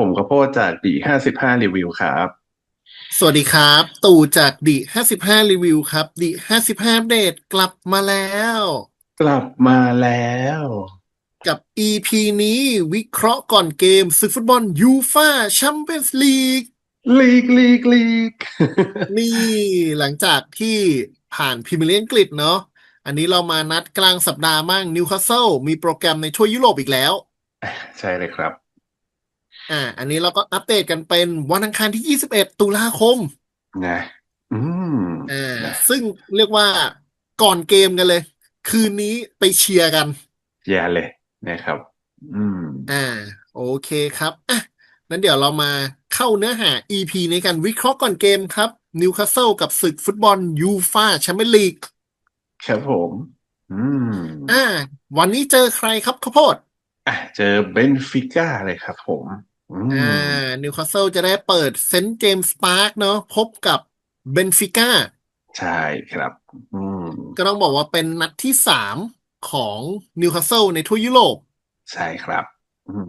ผมก็โพสต์จากดีห้าสิบห้ารีวิวครับ สวัสดีครับ ตู่จากดิ55รีวิวครับดิ55อัปเดตกลับมาแล้ว กลับมาแล้ว กับ EP นี้วิเคราะห์ก่อนเกมศึกฟุตบอลยูฟาแชมเปี้ยนส์ลีกลีกลีกลีกนี่หลังจากที่ผ่านพรีเมียร์ลีกอังกฤษเนาะอันนี้เรามานัดกลางสัปดาห์มั่งนิวคาสเซิลมีโปรแกรมในทั่วยุโรปอีกแล้ว ใช่เลยครับ อ่า อันนี้เราก็อัปเดตกันเป็นวันอังคารที่ 21 ตุลาคมนะอืมอ่าซึ่งเรียกว่าก่อนเกมกันเลย คืนนี้ไปเชียร์กันแย่เลยนะครับ อืม อ่า โอเคครับอะนั้นเดี๋ยวเรามาเข้าเนื้อหา EP ในการวิเคราะห์ก่อนเกมครับนิวคาสเซิลกับศึกฟุตบอลยูฟาแชมเปี้ยนลีกครับผม อืม อ่า วันนี้เจอใครครับข้าวโพดอะเจอเบนฟิก้าเลยครับผม อือ่ามนิวคาสเซิลจะได้เปิดเซนต์เจมส์พาร์คเนาะพบกับเบนฟิก้าใช่ครับอืมก็ต้องบอกว่าเป็นนัดที่สามของนิวคาสเซิลในทั่วยุโรป ใช่ครับอืม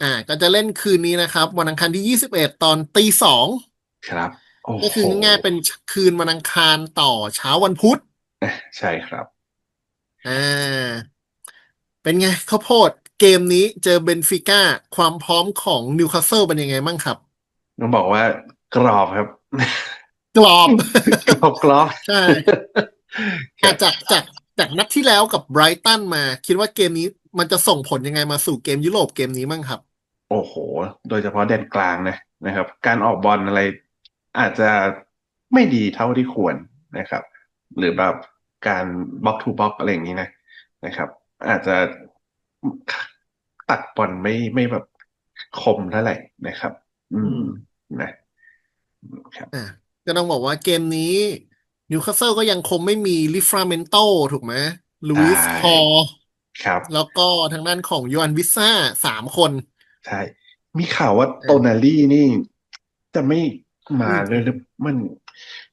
อ่า ก็จะเล่นคืนนี้นะครับ วันอังคารที่21ตอนตีสองครับโอ้ก็โหคือง่ายๆเป็นคืนวันอังคารต่อเช้าวันพุธอะใช่ครับอ่าเป็นไงข้าวโพด เกมนี้เจอเบนฟิก้าความพร้อมของนิวคาสเซิลเป็นยังไงบ้างครับต้องบอกว่ากรอบครับ กรอบกรอบกรอบใช่ครัอะบจากจากจากนัดที่แล้วกับไบรตันมา คิดว่าเกมนี้มันจะส่งผลยังไงมาสู่เกมยุโรปเกมนี้บ้างครับ โอ้โห โดยเฉพาะแดนกลางนะนะครับ การออกบอลอะไร อาจจะไม่ดีเท่าที่ควรนะครับ หรือแบบการบล็อกทูบล็อกอะไรอย่างนี้นะนะครับ อาจจะ ตัดบอลไม่ไม่แบบคมเท่าไหร่นะครับ อืมนะครับอะก็ต้องบอกว่าเกมนี้นิวคาสเซิลก็ยังคงไม่มีลิฟราเมนโตถูกไหมลุยส์ใช่พอลครับ แล้วก็ทางด้านของโยอันวิสซ่าสามคน ใช่ มีข่าวว่าเออโตนาลี่นี่จะไม่มาเลยหรือมัน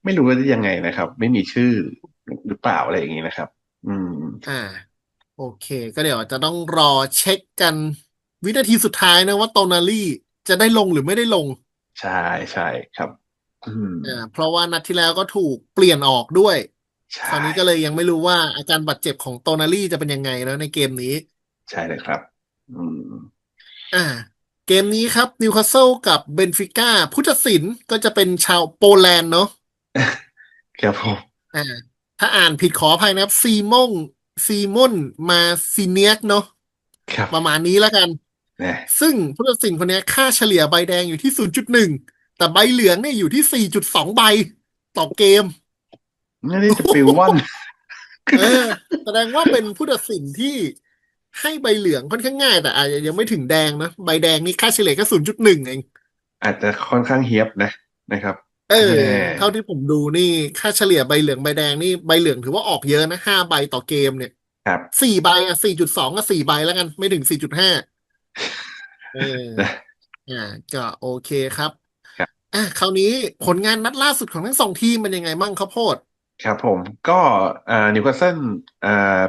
ไม่รู้ว่าจะยังไงนะครับ ไม่มีชื่อหรือเปล่าอะไรอย่างนี้นะครับ อืม อ่า โอเค ก็เดี๋ยวจะต้องรอเช็คกันวินาทีสุดท้ายนะว่าโตนาลี่จะได้ลงหรือไม่ได้ลงใช่ใช่ครับอืมอ่าเพราะว่านัดที่แล้วก็ถูกเปลี่ยนออกด้วยใช่คราวนี้ก็เลยยังไม่รู้ว่าอาการบาดเจ็บของโตนาลี่จะเป็นยังไงแล้วในเกมนี้ ใช่เลยครับ อืมอ่า เกมนี้ครับนิวคาสเซิลกับเบนฟิก้าผู้ตัดสินก็จะเป็นชาวโปแลนด์เนาะครับผมอ่าถ้าอ่านผิดขออภัยนะครับซีมง ซีมอนมาซีเนียกเนาะครับประมาณนี้แล้วกัน นะซึ่งผู้ตัดสินคนนี้ค่าเฉลี่ยใบแดงอยู่ที่ 0.1 แต่ใบเหลืองเนี่ยอยู่ที่ 4.2 ใบต่อเกม นี่จะปิวว่อนเออ แสดงว่าเป็นผู้ตัดสินที่ให้ใบเหลืองค่อนข้างง่าย แต่อาจจะยังไม่ถึงแดงนะ ใบแดงนี่ค่าเฉลี่ยแค่0.1 เอง อาจจะค่อนข้างเฮียบนะนะครับ เออแน่เท่าที่ผมดูนี่ค่าเฉลี่ยใบเหลืองใบแดงนี่ใบเหลืองถือว่าออกเยอะนะห้าใบต่อเกมเนี่ยครับสี่ใบอะ4.2ก็สี่ใบแล้วกัน ไม่ถึง4.5เออนะอ่าก็โอเคครับครับ อะคราวนี้ผลงานนัดล่าสุดของทั้งสองทีมเป็นยังไงบ้างครับโพด ครับผมก็อ่านิวคาสเซิลอ่า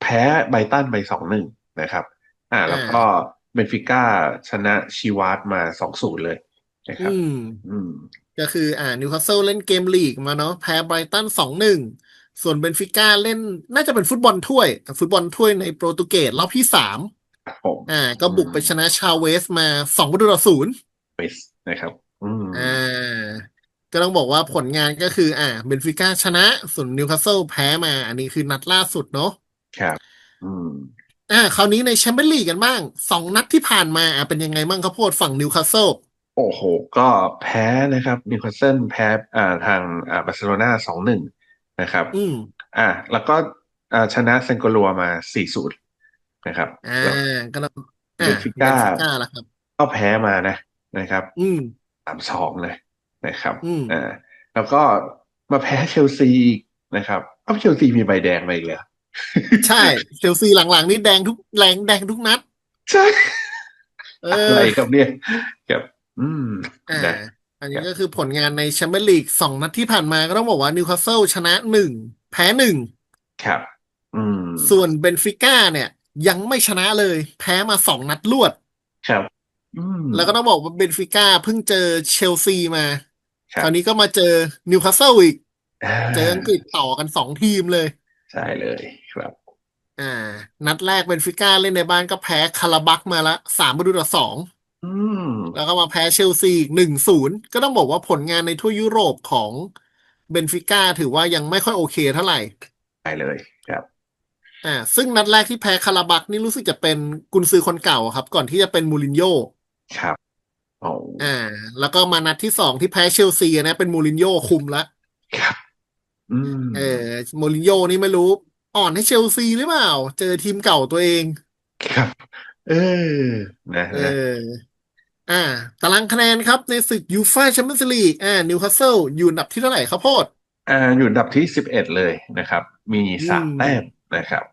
แพ้ไบรตันไปสองหนึ่งนะครับ อ่า แล้วก็เบนฟิก้าชนะชีวาร์ดมาสองศูนย์เลยนะครับ อืม อืม ก็คืออ่านิวคาสเซิลเล่นเกมลีกมาเนาะแพ้ไบรตันสองหนึ่งส่วนเบนฟิก้าเล่นน่าจะเป็นฟุตบอลถ้วย ฟุตบอลถ้วยในโปรตุเกสรอบที่สามครับผมอ่า ก็บุกไปชนะชาวเวสมาสองประตูต่อศูนย์เวสนะครับอืมอ่าก็ต้องบอกว่าผลงานก็คือ อ่าเบนฟิก้าชนะ ส่วนนิวคาสเซิลแพ้มา อันนี้คือนัดล่าสุดเนาะครับอืมอ่า คราวนี้ในแชมเปี้ยนลีกกันบ้างสองนัดที่ผ่านมาอะเป็นยังไงบ้างครับโพดฝั่งนิวคาสเซิล โอ้โห ก็แพ้นะครับนิวคาสเซิลแพ้อ่าทางอ่าบาร์เซโลนาสองหนึ่งนะครับ อืมอ่า แล้วก็อ่าชนะเซนโกลัวมาสี่ศูนย์นะครับอ่าแล้วก็ต้องอ่าเบนฟิก้าเบนฟิก้าละครับ ก็แพ้มานะนะครับ อืมสามสองเลยนะครับอืมอ่าแล้วก็มาแพ้เชลซีอีกนะครับเอ้าเชลซีมีใบแดงมาอีกแล้วใช่เชลซีหลังๆนี่แดงทุกแรงแดงทุกนัด ใช่เออะไรอครับเนี่ยครับ อืมอ่า นะอันนี้ก็คือผลงานในแชมเปี้ยนลีกสองนัดที่ผ่านมาก็ต้องบอกว่านิวคาสเซิลชนะหนึ่งแพ้หนึ่งครับ อืมส่วนเบนฟิก้าเนี่ย ยังไม่ชนะเลย แพ้มาสองนัดรวด ครับ อืมแล้วก็ต้องบอกว่าเบนฟิก้าเพิ่งเจอเชลซีมาครัคบราวนี้ก็มาเจอนิวคาสเซิลอีก อ่าเจออังกฤษต่อกันสองทีมเลย ใช่เลยครับ อ่า นัดแรกเบนฟิก้าเล่นในบ้านก็แพ้คาราบักมาละสามประตูต่อสอง อืม แล้วก็มาแพ้เชลซีอีกหนึ่งศูนย์ก็ต้องบอกว่าผลงานในทั่วยุโรปของเบนฟิก้าถือว่ายังไม่ค่อยโอเคเท่าไหร่ใช่เลยครับ อ่า ซึ่งนัดแรกที่แพ้คาราบักนี่รู้สึกจะเป็นกุนซือคนเก่าครับ ก่อนที่จะเป็นมูรินโญ่ครับโอ้อ่า แล้วก็มานัดที่สองที่แพ้เชลซีนะ เป็นมูรินโญ่คุมละครับ อืมเออมูรินโญ่นี่ไม่รู้ อ่อนให้เชลซีหรือเปล่า เจอทีมเก่าตัวเอง ครับ เออนะเอนะอ อ่า ตารางคะแนนครับ ในศึกยูฟ่าแชมเปี้ยนส์ลีกอ่านิวคาสเซิลอยู่อันดับที่เท่าไหร่ครับโพดอ่าอยู่อันดับที่สิบเอ็ดเลยนะครับ มีสามอืมแต้มนะครับ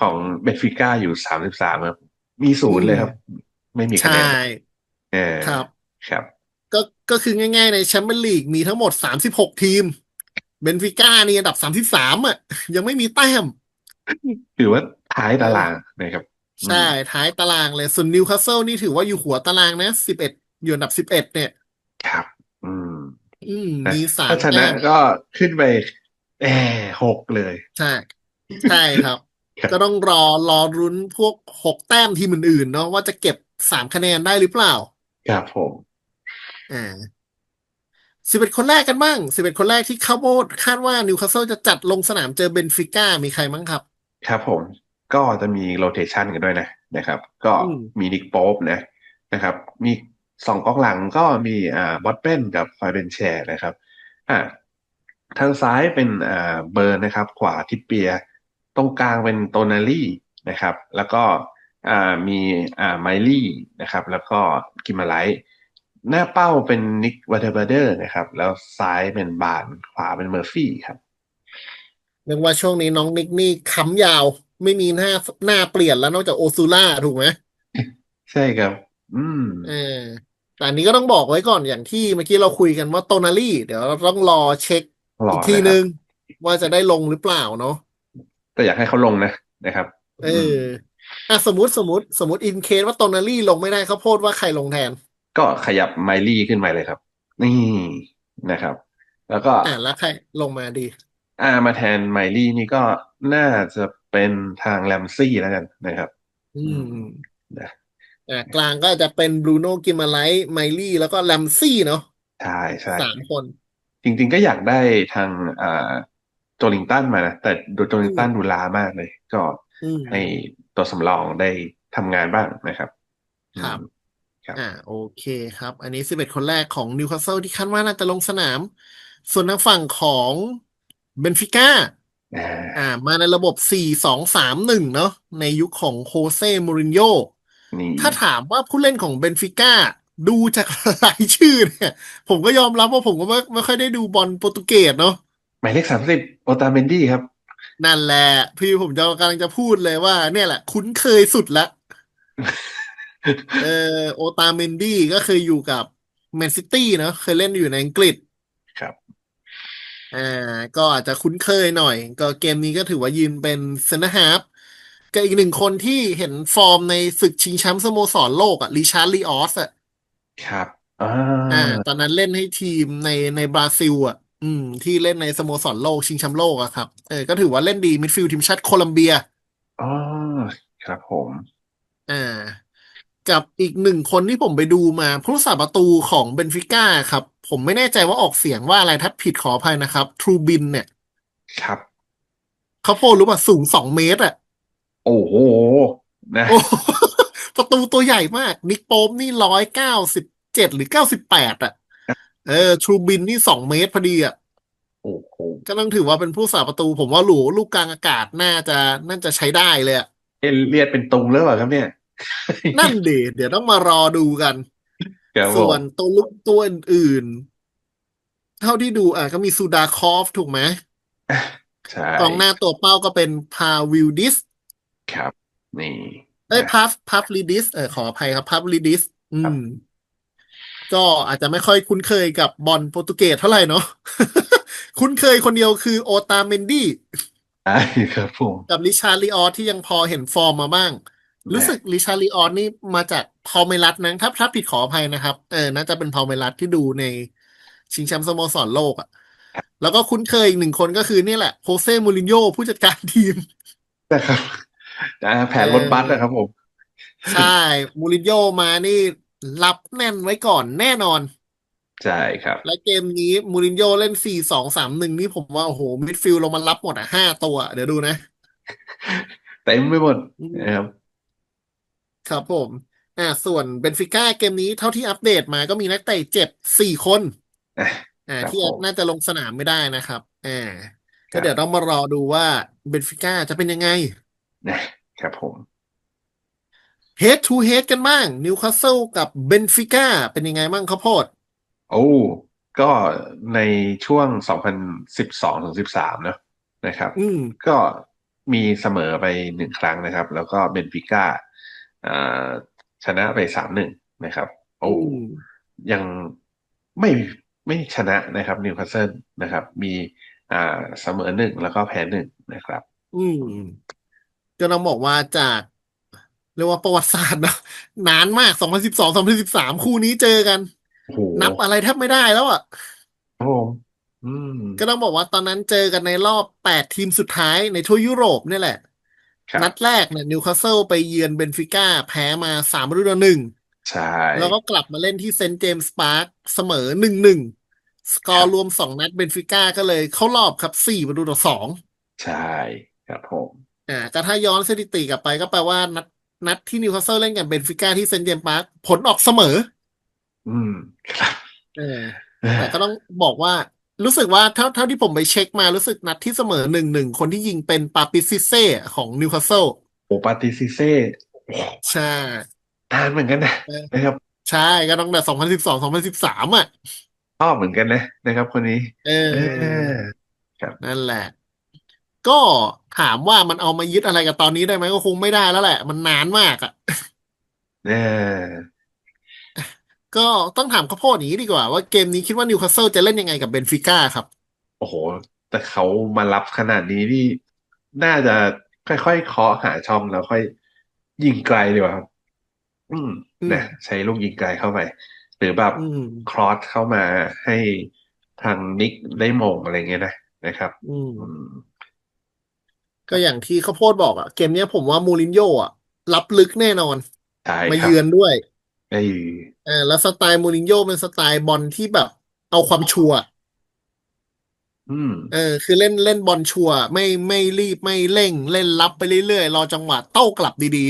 ของเบนฟิก้าอยู่สามสิบสามครับมีศูนย์เลยครับ ไม่มีคะแนใช่นเออครับครับก็ก็คือง่ายๆในแชมเปี้ยนลีกมีทั้งหมดสามสิบหกทีมเบนฟิก้านี่อันดับสามสิบสามอะ ยังไม่มีแต้มถือว่าท้ายตารางนะครับ ใช่ ท้ายตารางเลย ส่วนนิวคาสเซิลนี่ถือว่าอยู่หัวตารางนะสิบเอ็ดอยู่อันดับสิบเอ็ดเนี่ย ครับ อืม อืมนะมีสามถ้าชนะแต้มก็ขึ้นไปแอหกเลย ใช่ ใช่ครับครับ ก็ต้องรอรอรุ้นพวกหกแต้มทีมอื่นๆเนาะว่าจะเก็บสามคะแนนได้หรือเปล่า ครับผม อ่าสิบเอ็ดคนแรกกันบ้างสิบเอ็ดคนแรกที่เข้าโบสคาดว่านิวคาสเซิลจะจัดลงสนามเจอเบนฟิก้ามีใครมั้งครับ ครับผม ก็จะมีโรเ t ชันกันด้วยนะนะครับ ก็อืมมีนิกโป๊ปนะนะครับ มีสองกองหลังก็มีอ่าบอตเปนกับไฟเบนแชร์นะครับอ่าทางซ้ายเป็นอ่าเบอร์นะครับ ขวาทิปเปียร์ตรงกลางเป็นโตนาลี่นะครับ แล้วก็อ่ามีอ่าไมลี่นะครับ แล้วก็กิมมาไลท์หน้าเป้าเป็นนิกวัตเทอร์เบเดอร์นะครับ แล้วซ้ายเป็นบาร์นขวาเป็นเมอร์ฟี่ครับเรียกว่าช่วงนี้น้องนิกนี่ค้ำยาว ไม่มีหน้าหน้าเปลี่ยนแล้วนอกจากโอซูล่าถูกไหมใช่ครับ อืมเออแต่อันนี้ก็ต้องบอกไว้ก่อนอย่างที่เมื่อกี้เราคุยกันว่าโตนาลี่เดี๋ยวเราต้องรอเช็ครออีกทีนะครับนึง ว่าจะได้ลงหรือเปล่าเนาะแต่อยากให้เขาลงนะนะครับ เอออะสมมติสมมติสมมติอินเคสว่าโตนาลี่ลงไม่ได้เขาโพดว่าใครลงแทน ก็ขยับไมลี่ขึ้นมาเลยครับ นี่นะครับ แล้วก็อะแล้วใครลงมาดี อ่ามาแทนไมลี่นี่ก็น่าจะ เป็นทางแรมซี่แล้วกันนะครับ อืมนะอะกลางก็จะเป็นบรูโน่กิมาไลท์ไมลี่แล้วก็แลมซี่เนาะใช่ใช่สามคน จริง ๆ ก็อยากได้ทางอ่าโจลิงตันมานะ แต่ดูโจลิงตันดูล้ามากเลย ก็อืมให้ตัวสำรองได้ทำงานบ้างนะครับ ครับอืมครับอ่าโอเคครับ อันนี้สิบเอ็ดคนแรกของนิวคาสเซิลที่คาดว่าน่าจะลงสนาม ส่วนทางฝั่งของเบนฟิก้า อ่าอ่า มาในระบบสี่สองสามหนึ่งเนาะในยุคของโคเซ่มูรินโญ่นี่ถ้าถามว่าผู้เล่นของเบนฟิก้าดูจากรายชื่อเนี่ย ผมก็ยอมรับว่าผมก็ไม่ไม่ค่อยได้ดูบอลโปรตุเกสเนาะหมายเลขสามสิบโอตาเมนดี้ครับ นั่นแหละ พี่ผมจะกำลังจะพูดเลยว่า เนี่ยแหละ คุ้นเคยสุดละเออโอตาเมนดี้ก็เคยอยู่กับแมนซิตี้เนาะเคยเล่นอยู่ในอังกฤษครับ อ่า ก็อาจจะคุ้นเคยหน่อย ก็เกมนี้ก็ถือว่ายืนเป็นเซน t ต r ร์ฮาฟก็อีกหนึ่งคนที่เห็นฟอร์มในศึกชิงแชมป์สโมสรโลกอะริชาร์ดลีออสอะครับอ่าอ่า ตอนนั้นเล่นให้ทีมในในบราซิล อะ อืม ที่เล่นในสโมสรโลกชิงแชมป์โลกอะครับเออก็ถือว่าเล่นดีมิดฟิลด์ทีมชาติโคลัมเบียอ๋อครับผม อ่า กับอีกหนึ่งคนที่ผมไปดูมาผู้รักษาประตูของเบนฟิก้าครับ ผมไม่แน่ใจว่าออกเสียงว่าอะไรถ้าผิดขออภัยนะครับ ทรูบินเนี่ย ครับเขาโพลรู้ป่ะสูงสองเมตรอะ โอ้โหนะโอ้ประตูตัวใหญ่มาก นิกโป๊ปนี่ร้อยเก้าสิบเจ็ดหรือเก้าสิบแปดอะ เออทรูบินนี่สองเมตรพอดีอะโอ้โหก็ต้องถือว่าเป็นผู้สาประตู ผมว่าหลูลูกกลางอากาศน่าจะน่าจะใช้ได้เลยอะเอะเรียดเป็นตุงหรือเปล่าครับเนี่ย นั่นดีเดี๋ยวต้องมารอดูกันครับผส่วนมตัวลุกตัวอื่นๆ เท่าที่ดูอะก็มีซูดาคอฟถูกไหมใช่กองหน้าตัวเป้าก็เป็นพาวิลดิส ครับ นี่เอ้ยนะพัฟพัฟลิดิสเออขออภัยครับพัฟลิดิส อืครับมก็อาจจะไม่ค่อยคุ้นเคยกับบอลโปรตุเกสเท่าไหร่เนาะคุ้นเคยคนเดียวคือโอตาเมนดี้ใช่ครับผม กับริชาร์ดลีออสที่ยังพอเห็นฟอร์มมาบ้าง รู้สึกนะริชาร์ลีออนนี่มาจากพาเมรัสนะถ้าถ้าผิดขออภัยนะครับ เออ น่าจะเป็นพาเมรัสที่ดูในชิงแชมป์สโมสรโลกอะ แล้วก็คุ้นเคยอีกหนึ่งคนก็คือนี่แหละโฮเซ่มูรินโญ่ผู้จัดการทีมนะครับอ่าแผนรถบัสนะครับผม ใช่ มูรินโญ่มานี่รับแน่นไว้ก่อนแน่นอน ใช่ครับ และเกมนี้มูรินโญ่เล่นสี่สองสามหนึ่งนี่ผมว่า โอ้โหมิดฟิลด์ลงมารับหมดอะห้าตัว เดี๋ยวดูนะเต็มไปหมดอืมนะครับ ครับผม อ่า ส่วนเบนฟิก้าเกมนี้เท่าที่อัปเดตมาก็มีนักเตะเจ็บสี่คน อะอ่า ครับที่ผมน่าจะลงสนามไม่ได้นะครับ อ่าครัก็บเดี๋ยวต้องมารอดูว่าเบนฟิก้าจะเป็นยังไง นะครับผม Head to Head กันบ้างนิวคาสเซิลกับเบนฟิก้าเป็นยังไงบ้างข้าวโพดโอ้ ก็ในช่วง 2012ถึง13 เนอะนะครับ อืม ก็มีเสมอไปหนึ่งครั้งนะครับ แล้วก็เบนฟิก้าอ่า ชนะไปสามหนึ่งนะครับ โอ้อืมยังไม่ไม่ชนะนะครับนิวคาสเซิลนะครับ มีอ่าเสมอหนึ่งแล้วก็แพ้หนึ่งนะครับ อืมก็ต้องบอกว่าจากเรียกว่าประวัติศาสตร์เนอะนานมาก2012 2013คู่นี้เจอกันโอ้โหนับอะไรแทบไม่ได้แล้วอะครับผมอืมก็ต้องบอกว่าตอนนั้นเจอกันในรอบ8ทีมสุดท้ายในทั่วยุโรปนี่แหละครับ นัดแรกเนี่ยนิวคาสเซิลไปเยือนเบนฟิก้าแพ้มาสามฤดูกาลหนึ่งใช่ แล้วก็กลับมาเล่นที่เซนต์เจมส์ปาร์คเสมอหนึ่งหนึ่งสกอครัร์บรวมสองนัดเบนฟิก้าก็เลยเข้ารอบครับสี่ประตูต่อสองใช่ครับผมอ่าก็ถ้าย้อนสถิติกลับไปก็แปลว่านัดนัดที่นิวคาสเซิลเล่นกับเบนฟิก้าที่เซนต์เจมส์ปาร์คผลออกเสมอ อืมครับเออแต่ก็ต้องบอกว่า รู้สึกว่าเท่าเท่าที่ผมไปเช็คมารู้สึกนัดที่เสมอหนึ่งหนึ่งคนที่ยิงเป็นปาปิซิเซ่ของนิวคาสเซิลโอปาติซิเซ่โอ้ใช่นานเหมือนกันนะเออนะครับ ใช่ก็ต้องแต่สองพันสิบสองสองพันสิบสามอะชอบเหมือนกันนะนะครับ คนนี้เอเอออครับนั่นแหละ ก็ถามว่ามันเอามายึดอะไรกับตอนนี้ได้ไหมก็คงไม่ได้แล้วแหละ มันนานมากอะเออ ก็ต้องถามข้าวโพดอย่างนี้ดีกว่า ว่าเกมนี้คิดว่านิวคาสเซิลจะเล่นยังไงกับเบนฟิก้าครับ โอ้โห แต่เขามารับขนาดนี้นี่ น่าจะค่อยๆเคาะหาช่องแล้วค่อยยิงไกลดีกว่าครับ อืมอืมนะใช้ลูกยิงไกลเข้าไป หรือแบบอืมครอสเข้ามาให้ทางนิกได้มงอะไรเงี้ยนะนะครับ อืมอืมก็อย่างที่ข้าวโพดบอกอะเกมเนี้ยผมว่ามูรินโญ่อะรับลึกแน่นอนใช่มาครับเยือนด้วย ไอ้เออแล้วสไตล์มูรินโญ่เป็นสไตล์บอลที่แบบ เอาความชัวร์อืม เออ คือเล่นเล่นบอลชัวร์ไม่ไม่รีบไม่เร่ง เล่นรับไปเรื่อยๆ รอจังหวะโต้กลับดี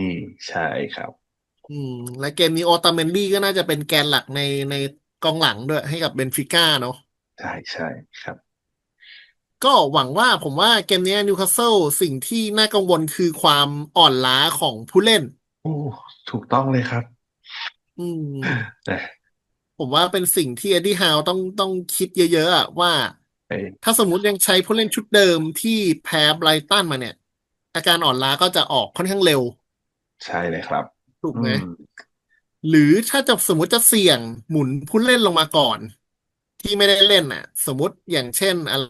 นี่ใช่ครับ ๆ อืม และเกมนี้โอตาเมนดี้ก็น่าจะเป็นแกนหลักในในกองหลังด้วย ให้กับเบนฟิก้าเนาะ ใช่ใช่ครับ ก็หวังว่าผมว่าเกมนี้นิวคาสเซิลสิ่งที่น่ากังวลคือความอ่อนล้าของผู้เล่น โอ้ ถูกต้องเลยครับ อืม นะผมว่าเป็นสิ่งที่เอ็ดดี้ฮาวต้องต้องคิดเยอะ ๆอะว่า ไอ้ถ้าสมมุติยังใช้ผู้เล่นชุดเดิมที่แพ้ไบรตันมาเนี่ย อาการอ่อนล้าก็จะออกค่อนข้างเร็ว ใช่เลยครับ ถูกอืไหม ม หรือถ้าจะสมมุติจะเสี่ยงหมุนผู้เล่นลงมาก่อน ที่ไม่ได้เล่นน่ะ สมมุติอย่างเช่นอะไร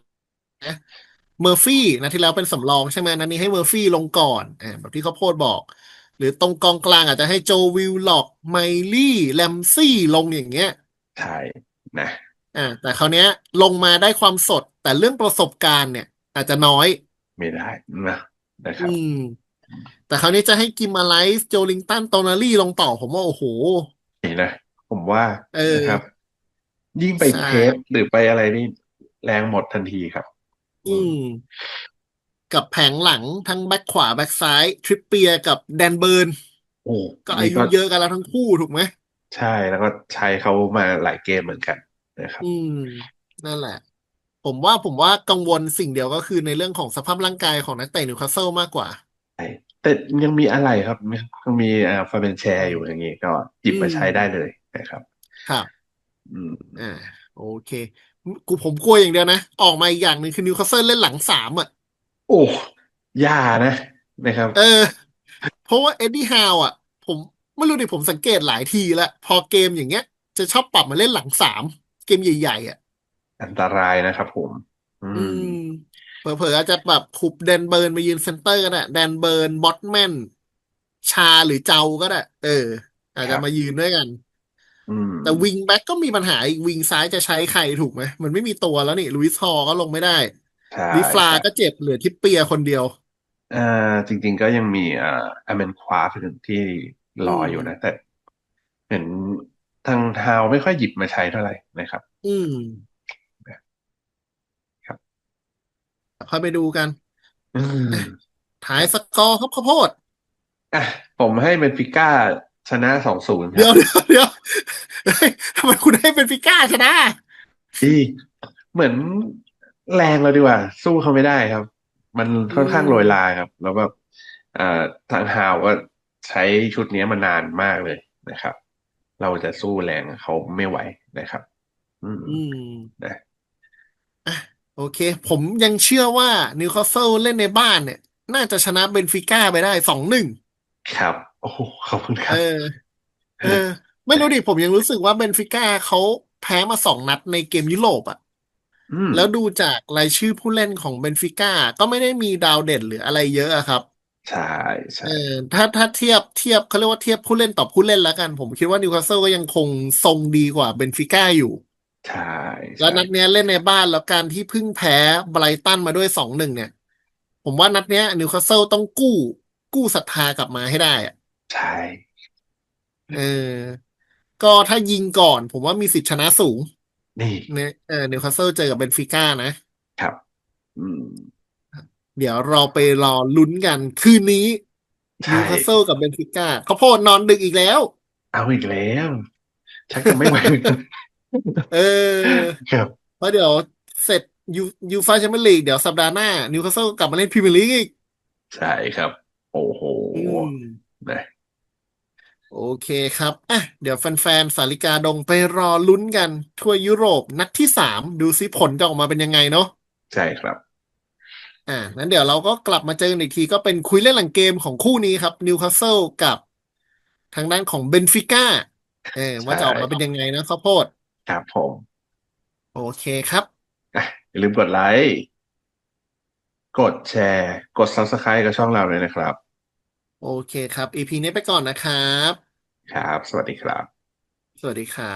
นะเมอร์ฟี่นะที่แล้วเป็นสำรองใช่ไหมนันนี้ให้เมอร์ฟี่ลงก่อนอ่าแบบที่เขาโพดบอก หรือตรงกองกลางอาจจะให้โจวิลล็อกไมลี่แลมซี่ลงอย่างเงี้ยใช่นะอ่าแต่คราวเนี้ยลงมาได้ความสด แต่เรื่องประสบการณ์เนี่ย อาจจะน้อย ไม่ได้นะนะครับอืมแต่คราวนี้จะให้กิมมาไลส์โจลิงตันโตนารี่ลงต่อผมว่าโอ้โหนี่นะผมว่าเออนะครับ ยิ่งไปใช่เพสหรือไปอะไรนี่แรงหมดทันทีครับ อืม กับแผงหลังทั้งแบ็คขวาแบ็คซ้าย ทริปเปียร์กับแดนเบิร์นโอ้ก็อานี่ยุเยอะกันแล้วทั้งคู่ถูกไหม ใช่แล้วก็ใช้เขามาหลายเกมเหมือนกันนะครับ อืม นั่นแหละ ผมว่าผมว่ากังวลสิ่งเดียวก็คือในเรื่องของสภาพร่างกายของนักเตะนิวคาสเซิลมากกว่าใช่แต่ยังมีอะไรครับยังมีอ่าฟาเบนแชร์อยู่อย่างนี้ก็หยิบมาใช้ได้เลยนะครับ ครับ อืมอ่าโอเค กูผมกลัวอย่างเดียวนะ ออกมาอีกอย่างหนึ่งคือนิวคาสเซิลเล่นหลังสามอะ โอ้ย่านะนะครับ เออ เพราะว่าเอ็ดดี้ฮาวอะ ผมไม่รู้ดิผมสังเกตหลายทีแล้ว พอเกมอย่างเงี้ย จะชอบปรับมาเล่นหลังสาม เกมใหญ่ๆอะ อันตรายนะครับผม อือืม มเผลอๆอาจจะแบบขุบแดนเบิร์นมายืนเซนเตอร์กันอะแดนเบิร์นบอทแมนชาหรือเจ้าก็ได้เออ อาจครัจะบ มายืนด้วยกัน อืมแต่วิงแบ็กก็มีปัญหาอีกวิงซ้ายจะใช้ใครถูกไหมมันไม่มีตัวแล้วนี่ลุยส์ฮอลก็ลงไม่ได้ใช่ ลิฟลาใช่ก็เจ็บเหลือทิปเปียคนเดียวอ่าจริง ๆ ก็ยังมีอ่าอเมนควาถึงที่รออยู่นะ แต่เห็นทางฮาวไม่ค่อยหยิบมาใช้เท่าไหร่นะครับ อืมครับค่อยไปดูกันอืมท้ายสกอร์ครับข้าวโพดอะผมให้เบนฟิก้าชนะสองศูนย์คเดี๋ยรัวบเดี๋ยวเดี๋ยวเฮ้ยทำไมคุณให้เป็นฟิก้าชนะดีเหมือน แรงเราดีกว่า สู้เขาไม่ได้ครับ มันค่อนข้างอืมโรยลาครับ แล้วแบบเอ่อทางฮาวก็ใช้ชุดนี้มานานมากเลยนะครับ เราจะสู้แรงเขาไม่ไหวนะครับ อืมอืมนะอะโอเค ผมยังเชื่อว่านิวคาสเซิลเล่นในบ้านเนี่ย น่าจะชนะเบนฟิก้าไปได้สองหนึ่งครับ โอ้โหขอบคุณคเอรับอเออ ไม่รู้ดิผมยังรู้สึกว่าเบนฟิก้าเขาแพ้มาสองนัดในเกมยุโรปอะ อืม แล้วดูจากรายชื่อผู้เล่นของเบนฟิก้าก็ไม่ได้มีดาวเด่นหรืออะไรเยอะอะครับ ใช่ใช่ เออถ้าถ้าเทียบเทียบเขาเรียกว่าเทียบผู้เล่นต่อผู้เล่นแล้วกัน ผมคิดว่านิวคาสเซิลก็ยังคงทรงดีกว่าเบนฟิก้าอยู่ ใช่แล้วใช่นัดเนี้ยเล่นในบ้านแล้วการที่เพิ่งแพ้ไบรตันมาด้วยสองหนึ่งเนี่ย ผมว่านัดเนี้ยนิวคาสเซิลต้องกู้ กู้ศรัทธากลับมาให้ได้อะใช่ เออ ก็ถ้ายิงก่อน ผมว่ามีสิทธิชนะสูง นี่เนี่ยเออนิวคาสเซิลเจอกับเบนฟิก้านะครับ อืม เดี๋ยวเราไปรอลุ้นกันคืนนี้ใช่ นิวคาสเซิลกับเบนฟิก้าข้าวโพดนอนดึกอีกแล้ว เอาอีกแล้วชักจะไม่ไหวเหมือนกันเออครับ เพราะเดี๋ยวเสร็จยูยูฟ่าแชมเปี้ยนลีกเดี๋ยวสัปดาห์หน้านิวคาสเซิลกลับมาเล่นพรีเมียร์ลีกอีกใช่ครับ โอ้โหอืม นะ โอเคครับ อะ เดี๋ยวแฟนๆ สาลิกาดงไปรอลุ้นกันทั่วยุโรปนัดที่สามดูซิผลจะออกมาเป็นยังไงเนาะใช่ครับ อะนั้นเดี๋ยวเราก็กลับมาเจอกันอีกทีก็เป็นคุยเล่นหลังเกมของคู่นี้ครับนิวคาสเซิลกับทางด้านของเบนฟิก้าเออว่าจะออกมาเป็นยังไงนะข้าวโพดครับผม โอเคครับอะอย่าลืมกดไลค์ กดแชร์ กด Subscribe กับช่องเราเลยนะครับ โอเคครับ EP นี้ไปก่อนนะครับ ครับ สวัสดีครับ สวัสดีครับ